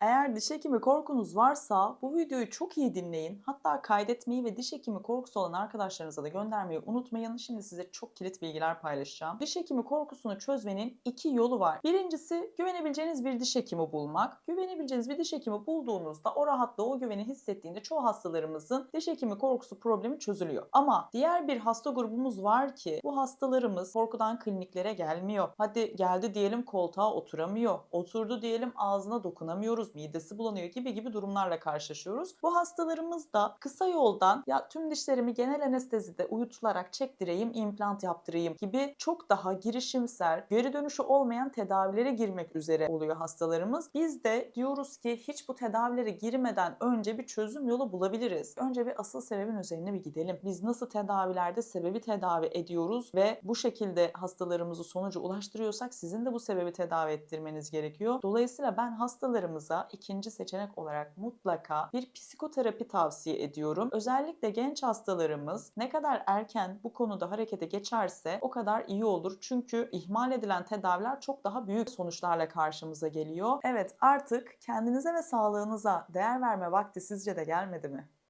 Eğer diş hekimi korkunuz varsa bu videoyu çok iyi dinleyin. Hatta kaydetmeyi ve diş hekimi korkusu olan arkadaşlarınıza da göndermeyi unutmayın. Şimdi size çok kilit bilgiler paylaşacağım. Diş hekimi korkusunu çözmenin iki yolu var. Birincisi güvenebileceğiniz bir diş hekimi bulmak. Güvenebileceğiniz bir diş hekimi bulduğunuzda o rahatlığı, o güveni hissettiğinde çoğu hastalarımızın diş hekimi korkusu problemi çözülüyor. Ama diğer bir hasta grubumuz var ki bu hastalarımız korkudan kliniklere gelmiyor. Hadi geldi diyelim koltuğa oturamıyor. Oturdu diyelim ağzına dokunamıyoruz, midesi bulanıyor gibi gibi durumlarla karşılaşıyoruz. Bu hastalarımız da kısa yoldan ya tüm dişlerimi genel anestezide uyutularak çektireyim, implant yaptırayım gibi çok daha girişimsel, geri dönüşü olmayan tedavilere girmek üzere oluyor hastalarımız. Biz de diyoruz ki hiç bu tedavilere girmeden önce bir çözüm yolu bulabiliriz. Önce bir asıl sebebin üzerine bir gidelim. Biz nasıl tedavilerde sebebi tedavi ediyoruz ve bu şekilde hastalarımızı sonuca ulaştırıyorsak sizin de bu sebebi tedavi ettirmeniz gerekiyor. Dolayısıyla ben hastalarımıza ikinci seçenek olarak mutlaka bir psikoterapi tavsiye ediyorum. Özellikle genç hastalarımız ne kadar erken bu konuda harekete geçerse o kadar iyi olur. Çünkü ihmal edilen tedaviler çok daha büyük sonuçlarla karşımıza geliyor. Evet artık kendinize ve sağlığınıza değer verme vakti sizce de gelmedi mi?